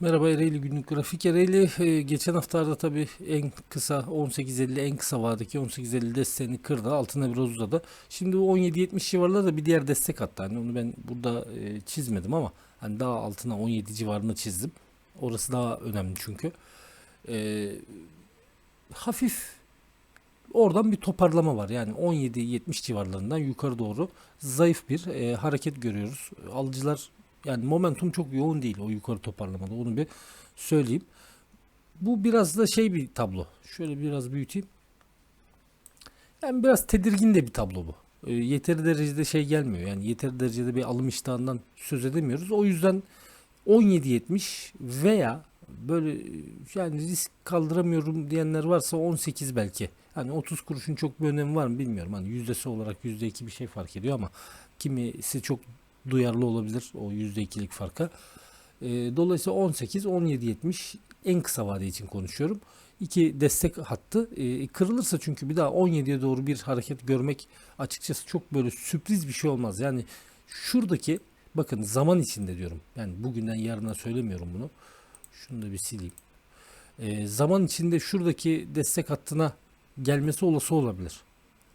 Merhaba Ereğli günlük grafik Ereğli e, geçen haftalarda tabii en kısa 18.50 en kısa vadedeki 18.50 desteğini kırdı altına biraz uzadı. Şimdi bu 17.70 civarında da bir diğer destek attı. Hani onu ben burada e, çizmedim ama hani daha altına 17 civarında çizdim. Orası daha önemli çünkü. E, hafif oradan bir toparlama var. Yani 17-70 civarlarından yukarı doğru zayıf bir e, hareket görüyoruz. Alıcılar yani momentum çok yoğun değil o yukarı toparlamada onu bir söyleyeyim. Bu biraz da şey bir tablo. Şöyle biraz büyüteyim. Yani biraz tedirgin de bir tablo bu. E, yeteri derecede şey gelmiyor. Yani yeteri derecede bir alım iştahından söz edemiyoruz. O yüzden 17.70 veya böyle yani risk kaldıramıyorum diyenler varsa 18 belki. Hani 30 kuruşun çok bir önemi var mı bilmiyorum. Hani yüzdesi olarak yüzde iki bir şey fark ediyor ama kimisi çok duyarlı olabilir o yüzde ikilik farka. E, dolayısıyla 18 17.70 en kısa vade için konuşuyorum. İki destek hattı e, kırılırsa çünkü bir daha 17'ye doğru bir hareket görmek açıkçası çok böyle sürpriz bir şey olmaz. Yani şuradaki bakın zaman içinde diyorum. Yani bugünden yarına söylemiyorum bunu. Şunu da bir sileyim. E, zaman içinde şuradaki destek hattına gelmesi olası olabilir.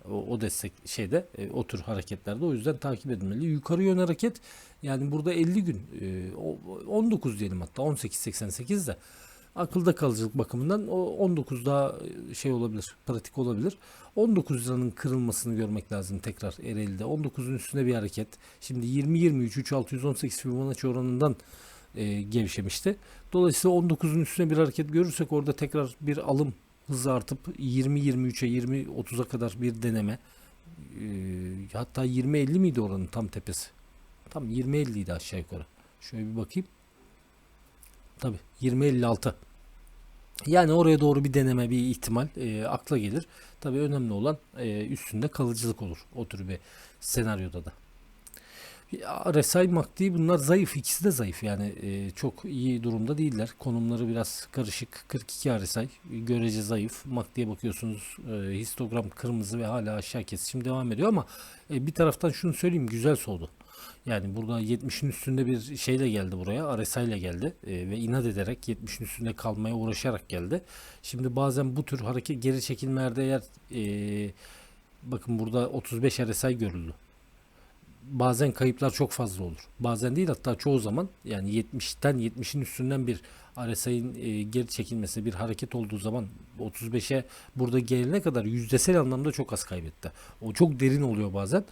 O, destek şeyde e, o tür hareketlerde o yüzden takip edilmeli. Yukarı yön hareket yani burada 50 gün e, o- 19 diyelim hatta 18.88 de akılda kalıcılık bakımından o 19 daha e, şey olabilir pratik olabilir. 19 liranın kırılmasını görmek lazım tekrar Ereğli'de. 19'un üstüne bir hareket. Şimdi 20-23 3618 Fibonacci oranından e, gevşemişti. Dolayısıyla 19'un üstüne bir hareket görürsek orada tekrar bir alım hızı artıp 20-23'e 20-30'a kadar bir deneme. Ee, hatta 20-50 miydi oranın tam tepesi? Tam 20-50 idi aşağı yukarı. Şöyle bir bakayım. Tabi 20-56. Yani oraya doğru bir deneme bir ihtimal e, akla gelir. Tabi önemli olan e, üstünde kalıcılık olur o tür bir senaryoda da. RSI MACD bunlar zayıf. ikisi de zayıf. Yani e, çok iyi durumda değiller. Konumları biraz karışık. 42 RSI görece zayıf. MACD'ye bakıyorsunuz e, histogram kırmızı ve hala aşağı kesişim devam ediyor ama e, bir taraftan şunu söyleyeyim güzel soğudu. Yani burada 70'in üstünde bir şeyle geldi buraya. RSI ile geldi e, ve inat ederek 70'in üstünde kalmaya uğraşarak geldi. Şimdi bazen bu tür hareket geri çekilmelerde eğer e, bakın burada 35 RSI görüldü bazen kayıplar çok fazla olur. Bazen değil hatta çoğu zaman yani 70'ten 70'in üstünden bir RSI'nin e, geri çekilmesi bir hareket olduğu zaman 35'e burada gelene kadar yüzdesel anlamda çok az kaybetti. O çok derin oluyor bazen.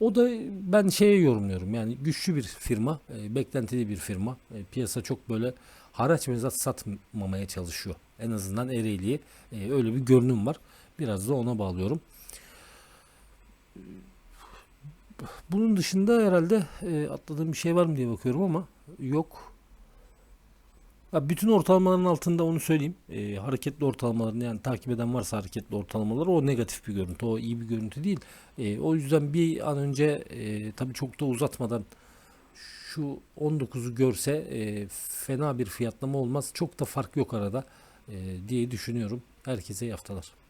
O da ben şeye yorumluyorum yani güçlü bir firma, e, beklentili bir firma. E, piyasa çok böyle haraç mezat satmamaya çalışıyor. En azından Ereğli'ye e, öyle bir görünüm var. Biraz da ona bağlıyorum. Bunun dışında herhalde e, atladığım bir şey var mı diye bakıyorum ama yok. Ha, bütün ortalamaların altında onu söyleyeyim. E, hareketli ortalamalarını yani takip eden varsa hareketli ortalamaları o negatif bir görüntü. O iyi bir görüntü değil. E, o yüzden bir an önce e, tabii çok da uzatmadan şu 19'u görse e, fena bir fiyatlama olmaz. Çok da fark yok arada e, diye düşünüyorum. Herkese iyi haftalar.